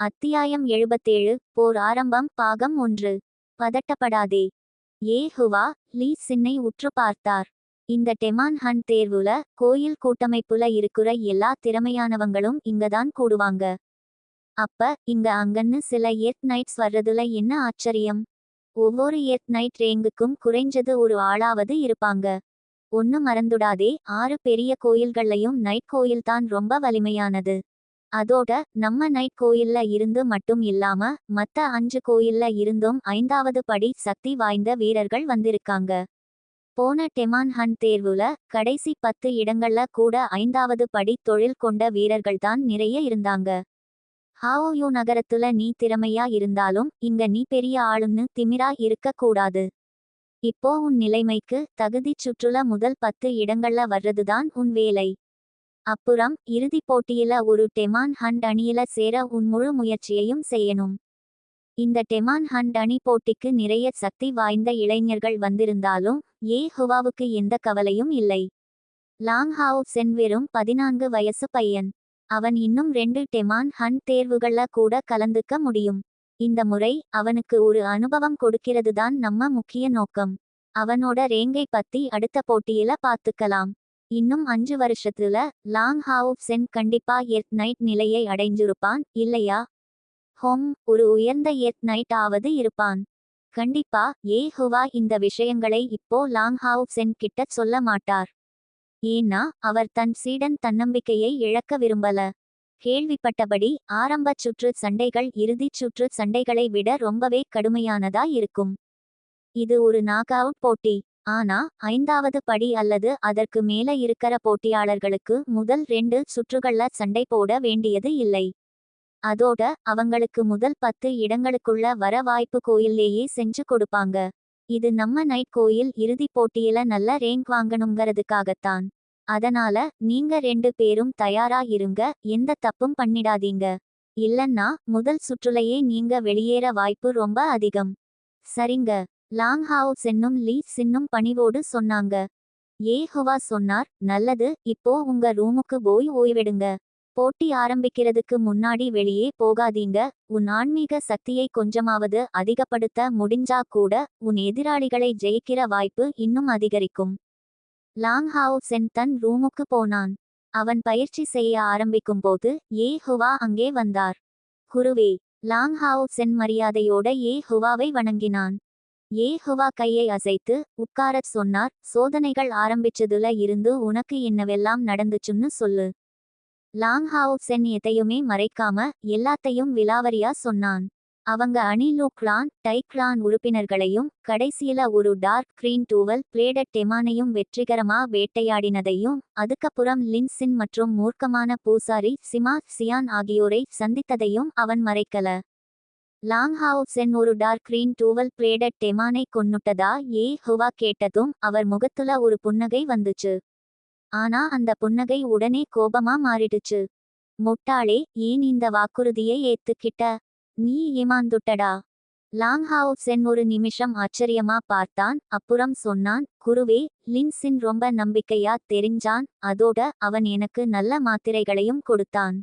அத்தியாயம் எழுபத்தேழு போர் ஆரம்பம் பாகம் ஒன்று. பதட்டப்படாதே. ஏ ஹுவா லீ சின்னை உற்று பார்த்தார். இந்த டெமான் ஹன் தேர்வுல கோயில் கூட்டமைப்புல இருக்கிற எல்லா திறமையானவங்களும் இங்கதான் கூடுவாங்க. அப்ப இங்க அங்கன்னு சில எர்த் நைட்ஸ் வர்றதுல என்ன ஆச்சரியம்? ஒவ்வொரு எர்த் நைட் ரேங்குக்கும் குறைஞ்சது ஒரு ஆளாவது இருப்பாங்க. ஒன்னு மறந்துடாதே ஆறு பெரிய கோயில்கள்லையும் நைட் கோயில்தான் ரொம்ப வலிமையானது. அதோட நம்ம நைட் கோயில்ல இருந்து மட்டும் இல்லாம மத்த அஞ்சு கோயில்ல இருந்தும் ஐந்தாவது படி சக்தி வாய்ந்த வீரர்கள் வந்திருக்காங்க. போன டெமான் ஹன் தேர்வுல கடைசி பத்து இடங்கள்ல கூட ஐந்தாவது படி தொழில் கொண்ட வீரர்கள் தான் நிறைய இருந்தாங்க. ஹாவோயோ நகரத்துல நீ திறமையா இருந்தாலும் இங்க நீ பெரிய ஆளுன்னு திமிரா இருக்க கூடாது. இப்போ உன் நிலைமைக்கு தகுதிச் சுற்றுல முதல் பத்து இடங்கள்ல வர்றதுதான் உன் வேலை. அப்புறம் இறுதிப் போட்டியில ஒரு டெமான் ஹண்ட் அணியில சேர உன் முழு முயற்சியையும் செய்யணும். இந்த டெமான் ஹண்ட் அணி போட்டிக்கு நிறைய சக்தி வாய்ந்த இளைஞர்கள் வந்திருந்தாலும் ஏ ஹுவாவுக்கு எந்த கவலையும் இல்லை. லாங் ஹாவ் சென் வெறும் பதினான்கு வயசு பையன். அவன் இன்னும் ரெண்டு டெமான் ஹண்ட் தேர்வுகள்ல கூட கலந்துக்க முடியும். இந்த முறை அவனுக்கு ஒரு அனுபவம் கொடுக்கிறதுதான் நம்ம முக்கிய நோக்கம். அவனோட ரேங்கை பத்தி அடுத்த போட்டியில பாத்துக்கலாம். இன்னும் அஞ்சு வருஷத்துல லாங் ஹாவ் சென் கண்டிப்பா எர்த் நைட் நிலையை அடைஞ்சிருப்பான் இல்லையா? ஹோம் ஒரு உயர்ந்த எர்த் நைட் ஆவது இருப்பான். கண்டிப்பா ஏ ஹுவா இந்த விஷயங்களை இப்போ லாங் ஹாவ் சென் கிட்ட சொல்ல மாட்டார். ஏன்னா அவர் தன் சீடன் தன்னம்பிக்கையை இழக்க விரும்பல. கேள்விப்பட்டபடி ஆரம்பச் சுற்று சண்டைகள் இறுதிச் சுற்று சண்டைகளை விட ரொம்பவே கடுமையானதா இருக்கும். இது ஒரு நாக் அவுட் போட்டி. ஆனா ஐந்தாவது படி அல்லது அதற்கு மேல இருக்கிற போட்டியாளர்களுக்கு முதல் ரெண்டு சுற்றுகள்ல சண்டை போட வேண்டியது இல்லை. அதோட அவங்களுக்கு முதல் பத்து இடங்களுக்குள்ள வர வாய்ப்பு கோயில்லேயே செஞ்சு கொடுப்பாங்க. இது நம்ம நைட் கோயில் இறுதிப் போட்டியில நல்ல ரேங்க் வாங்கணுங்கிறதுக்காகத்தான் அதனால நீங்க ரெண்டு பேரும் தயாரா இருங்க எந்த தப்பும் பண்ணிடாதீங்க. இல்லன்னா முதல் சுற்றுலையே நீங்க வெளியேற வாய்ப்பு ரொம்ப அதிகம். சரிங்க. லாங் ஹாவ் சென்னும் லீ சின்னும் பணிவோடு சொன்னாங்க. ஏஹுவா சொன்னார் நல்லது இப்போ உங்க ரூமுக்கு போய் ஓய்வெடுங்க. போட்டி ஆரம்பிக்கிறதுக்கு முன்னாடி வெளியே போகாதீங்க உன் ஆன்மீக சக்தியை கொஞ்சமாவது அதிகப்படுத்த முடிஞ்சா கூட உன் எதிராளிகளை ஜெயிக்கிற வாய்ப்பு இன்னும் அதிகரிக்கும். லாங் ஹாவ் சென் தன் ரூமுக்கு போனான். அவன் பயிற்சி செய்ய ஆரம்பிக்கும் போது ஏ ஹுவா அங்கே வந்தார். குருவே லாங் ஹாவ் சென் மரியாதையோட ஏ ஹுவாவை வணங்கினான். ஏ ஹுவா கையை அசைத்து உட்காரச் சொன்னார். சோதனைகள் ஆரம்பிச்சதுல இருந்து உனக்கு என்னவெல்லாம் நடந்துச்சுன்னு சொல்லு. லாங் சென் எதையுமே மறைக்காம எல்லாத்தையும் விலாவரியா சொன்னான். அவங்க அணிலு கிளான் டை கிளான் உறுப்பினர்களையும் கடைசியில ஒரு டார்க் கிரீன் டூவல் பிளேடட் டெமானையும் வெற்றிகரமா வேட்டையாடினதையும் அதுக்கப்புறம் லின்சின் மற்றும் மூர்க்கமான பூசாரி சிமா சியான் ஆகியோரை சந்தித்ததையும் அவன் மறைக்கல. லாங் ஹாவ் சென் ஒரு டார்க் கிரீன் டூவல் பிளேடட் டெமானை கொன்னுட்டதா? ஏ ஹுவா கேட்டதும் அவர் முகத்துல ஒரு புன்னகை வந்துச்சு. ஆனா அந்த புன்னகை உடனே கோபமா மாறிடுச்சு. முட்டாளே ஏன் இந்த வாக்குறுதியை ஏத்துக்கிட்ட? நீ ஏமாந்துட்டடா. லாங் ஹாவ் சென் ஒரு நிமிஷம் ஆச்சரியமா பார்த்தான். அப்புறம் சொன்னான் குருவே லின்சின் ரொம்ப நம்பிக்கையா தெரிஞ்சான். அதோட அவன் எனக்கு நல்ல மாத்திரைகளையும் கொடுத்தான்.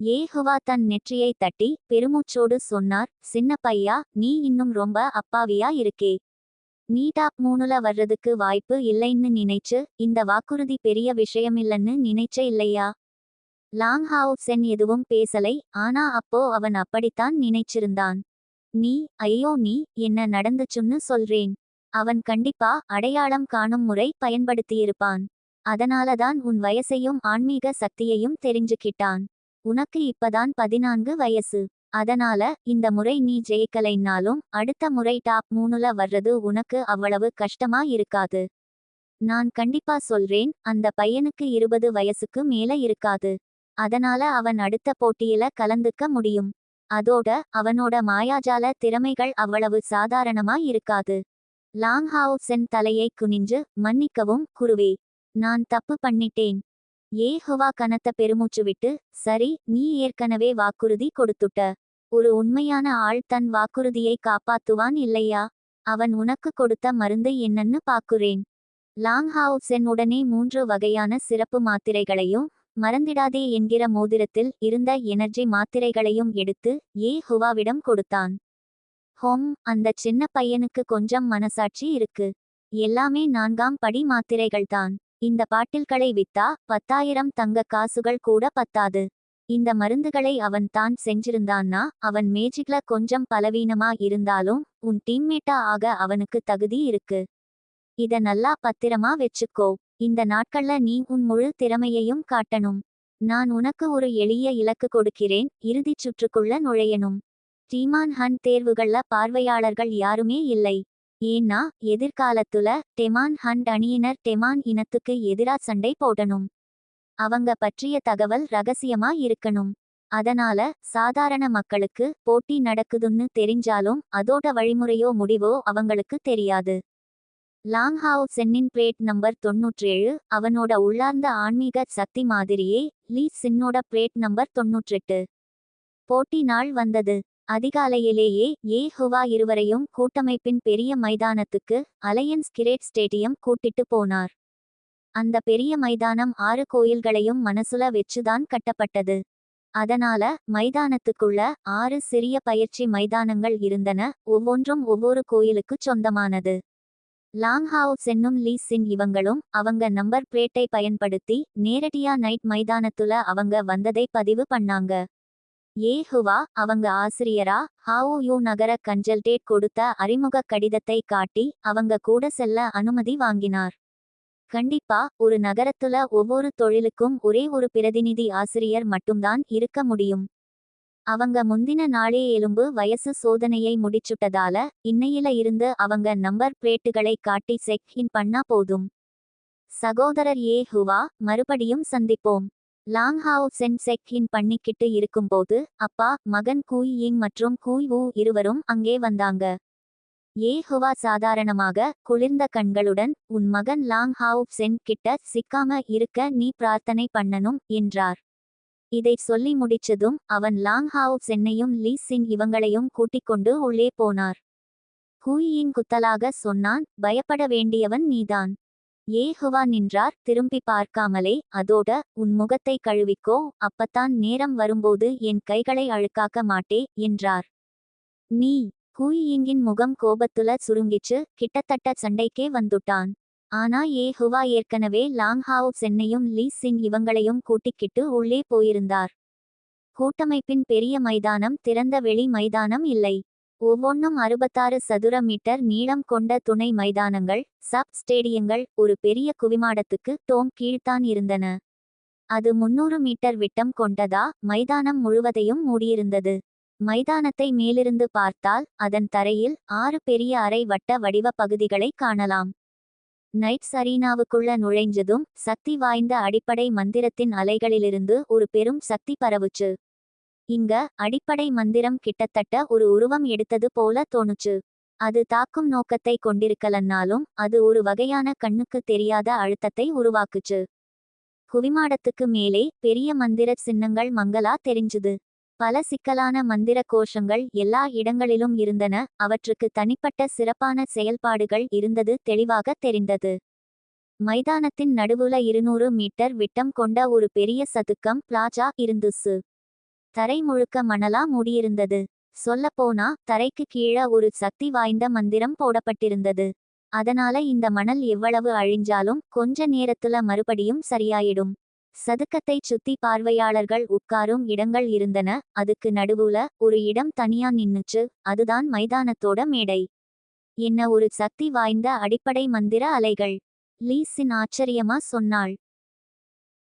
ஏஹுவா தன் நெற்றியை தட்டி பெருமூச்சோடு சொன்னார் சின்ன பையா நீ இன்னும் ரொம்ப அப்பாவியா இருக்கே. நீ டாப் மூணுல வர்றதுக்கு வாய்ப்பு இல்லைன்னு நினைச்சு இந்த வாக்குறுதி பெரிய விஷயமில்லன்னு நினைச்ச இல்லையா? லாங் ஹாவ் சென் எதுவும் பேசலை ஆனா அப்போ அவன் அப்படித்தான் நினைச்சிருந்தான். நீ ஐயோ நீ என்ன நடந்துச்சுன்னு சொல்றேன். அவன் கண்டிப்பா அடையாளம் காணும் முறை பயன்படுத்தியிருப்பான். அதனாலதான் உன் வயசையும் ஆன்மீக சக்தியையும் தெரிஞ்சுக்கிட்டான். உனக்கு இப்பதான் பதினான்கு வயசு. அதனால இந்த முறை நீ ஜெயிக்கலைன்னாலும் அடுத்த முறை டாப் மூணுல வர்றது உனக்கு அவ்வளவு கஷ்டமா இருக்காது. நான் கண்டிப்பா சொல்றேன் அந்த பையனுக்கு இருபது வயசுக்கு மேல இருக்காது. அதனால அவன் அடுத்த போட்டியில கலந்துக்க முடியும். அதோட அவனோட மாயாஜால திறமைகள் அவ்வளவு சாதாரணமா இருக்காது. லாங் சென் தலையை குனிஞ்சு மன்னிக்கவும் குருவே. நான் தப்பு பண்ணிட்டேன். ஏ ஹுவா கனத்த பெருமூச்சு விட்டு சரி நீ ஏற்கனவே வாக்குறுதி கொடுத்துட்ட. ஒரு உண்மையான ஆள் தன் வாக்குறுதியை காப்பாத்துவான் இல்லையா? அவன் உனக்கு கொடுத்த மருந்து என்னன்னு பாக்குறேன். லாங் ஹாவ் சென் உடனே மூன்று வகையான சிறப்பு மாத்திரைகளையும் மறந்திடாதே என்கிற மோதிரத்தில் இருந்த எனர்ஜி மாத்திரைகளையும் எடுத்து ஏ ஹுவாவிடம் கொடுத்தான். ஹோம் அந்த சின்ன பையனுக்கு கொஞ்சம் மனசாட்சி இருக்கு. எல்லாமே நான்காம் படி மாத்திரைகள்தான். இந்த பாட்டில்களை வித்தா பத்தாயிரம் தங்க காசுகள் கூட பத்தாது. இந்த மருந்துகளை அவன் தான் செஞ்சிருந்தான்னா அவன் மேஜிக்ல கொஞ்சம் பலவீனமா இருந்தாலும் உன் டீம்மேட்டா ஆக அவனுக்கு தகுதி இருக்கு. இத நல்லா பத்திரமா வெச்சுக்கோ. இந்த நாட்கள்ல நீ உன் முழு திறமையையும் காட்டணும். நான் உனக்கு ஒரு எளிய இலக்கு கொடுக்கிறேன். இறுதிச் சுற்றுக்குள்ள நுழையணும். டீமான் ஹன் தேர்வுகள்ல பார்வையாளர்கள் யாருமே இல்லை. ஏன்னா எதிர்காலத்துல டெமான் ஹண்ட் அணியினர் டெமான் இனத்துக்கு எதிரா சண்டை போடணும். அவங்க பற்றிய தகவல் ரகசியமா இருக்கணும். அதனால சாதாரண மக்களுக்கு போட்டி நடக்குதுன்னு தெரிஞ்சாலும் அதோட வழிமுறையோ முடிவோ அவங்களுக்கு தெரியாது. லாங்ஹாவ் சென்னின் பிளேட் நம்பர் தொன்னூற்றேழு அவனோட உள்ளார்ந்த ஆன்மீக சக்தி மாதிரியே லீ சின்னோட பிளேட் நம்பர் தொன்னூற்றெட்டு போட்டி நாள் வந்தது. அதிகாலையிலேயே ஏ ஹுவா இருவரையும் கூட்டமைப்பின் பெரிய மைதானத்துக்கு அலையன்ஸ் கிரேட் ஸ்டேடியம் கூட்டிட்டு போனார். அந்த பெரிய மைதானம் ஆறு கோயில்களையும் மனசுல வெச்சுதான் கட்டப்பட்டது. அதனால மைதானத்துக்குள்ள ஆறு சிறிய பயிற்சி மைதானங்கள் இருந்தன ஒவ்வொன்றும் ஒவ்வொரு கோயிலுக்கு சொந்தமானது. லாங்ஹாவ் சென்னும் லீ சின் இவங்களும் அவங்க நம்பர் பிளேட்டை பயன்படுத்தி நேரடியா நைட் மைதானத்துல அவங்க வந்ததை பதிவு பண்ணாங்க. ஏஹுவா அவங்க ஆசிரியரா? ஹாவோ யூ நகர கன்சல்டேட் கொடுத்த அறிமுக கடிதத்தை காட்டி அவங்க கூட செல்ல அனுமதி வாங்கினார். கண்டிப்பா ஒரு நகரத்துல ஒவ்வொரு தொழிலுக்கும் ஒரே ஒரு பிரதிநிதி ஆசிரியர் மட்டும்தான் இருக்க முடியும். அவங்க முந்தின நாளே எலும்பு வயசு சோதனையை முடிச்சுட்டதால இன்னையில இருந்து அவங்க நம்பர் பிளேட்டுகளை காட்டி செக் இன் பண்ணா போதும். சகோதரர் ஏ ஹுவா மறுபடியும் சந்திப்போம். Long Hao Chen check in பண்ணிக்கிட்டு இருக்கும்போது அப்பா மகன் கூய் யிங் மற்றும் கூய் வூ இருவரும் அங்கே வந்தாங்க. ஏ ஹுவா சாதாரணமாக குளிர்ந்த கண்களுடன் உன் மகன் லாங் ஹாவ் சென் கிட்ட சிக்காம இருக்க நீ பிரார்த்தனை பண்ணணும் என்றார். இதை சொல்லி முடிச்சதும் அவன் லாங் ஹாவ் சென்னையும் லீ சின் இவங்களையும் கூட்டிக் கொண்டு உள்ளே போனார். ஹூயிங் குத்தலாக சொன்னான் பயப்பட வேண்டியவன் நீதான். ஏஹுவா நின்றார் திரும்பி பார்க்காமலே அதோட உன் முகத்தை கழுவிக்கோ அப்பத்தான் நேரம் வரும்போது என் கைகளை அழுக்காக்க மாட்டே என்றார். நீ கூயிங்கின் முகம் கோபத்துல சுருங்கிச்சு கிட்டத்தட்ட சண்டைக்கே வந்துட்டான். ஆனா ஏ ஹுவா ஏற்கனவே லாங்ஹாவ் சென்னையும் லீசின் இவங்களையும் கூட்டிக்கிட்டு உள்ளே போயிருந்தார். கூட்டமைப்பின் பெரிய மைதானம் திறந்த வெளி மைதானம் இல்லை. ஒவ்வொன்றும் அறுபத்தாறு சதுர மீட்டர் நீளம் கொண்ட துணை மைதானங்கள் சப் ஸ்டேடியங்கள் ஒரு பெரிய குவிமாடத்துக்கு டோம் கீழ்த்தான் இருந்தன. அது முன்னூறு மீட்டர் விட்டம் கொண்டதா? மைதானம் முழுவதையும் மூடியிருந்தது. மைதானத்தை மேலிருந்து பார்த்தால் அதன் தரையில் ஆறு பெரிய அரை வட்ட வடிவ பகுதிகளை காணலாம். நைட்ஸ் அரீனாவுக்குள்ள நுழைஞ்சதும் சக்தி வாய்ந்த அடிப்படை மந்திரத்தின் அலைகளிலிருந்து ஒரு பெரும் சக்தி பரவுச்சு. இங்க அடிப்படை மந்திரம் கிட்டத்தட்ட ஒரு உருவம் எடுத்தது போல தோணுச்சு. அது தாக்கும் நோக்கத்தை கொண்டிருக்கலன்னாலும் அது ஒரு வகையான கண்ணுக்கு தெரியாத அழுத்தத்தை உருவாக்குச்சு. குவிமாடத்துக்கு மேலே பெரிய மந்திர சின்னங்கள் மங்களா தெரிஞ்சுது. பல சிக்கலான மந்திர கோஷங்கள் எல்லா இடங்களிலும் இருந்தன அவற்றுக்கு தனிப்பட்ட சிறப்பான செயல்பாடுகள் இருந்தது தெளிவாக தெரிந்தது. மைதானத்தின் நடுவுல இருநூறு மீட்டர் விட்டம் கொண்ட ஒரு பெரிய சதுக்கம் பிளாஜா இருந்துச்சு. தரை முழுக்க மணலா மூடியிருந்தது. சொல்லப்போனா தரைக்கு கீழே ஒரு சக்தி வாய்ந்த மந்திரம் போடப்பட்டிருந்தது. அதனால இந்த மணல் எவ்வளவு அழிஞ்சாலும் கொஞ்ச நேரத்துல மறுபடியும் சரியாயிடும். சதுக்கத்தை சுத்தி பார்வையாளர்கள் உட்காரும் இடங்கள் இருந்தன. அதுக்கு நடுவுல ஒரு இடம் தனியா நின்னுச்சு. அதுதான் மைதானத்தோட மேடை. என்ன ஒரு சக்தி வாய்ந்த அடிப்படை மந்திர அலைகள். லீஸின் ஆச்சரியமா சொன்னாள்.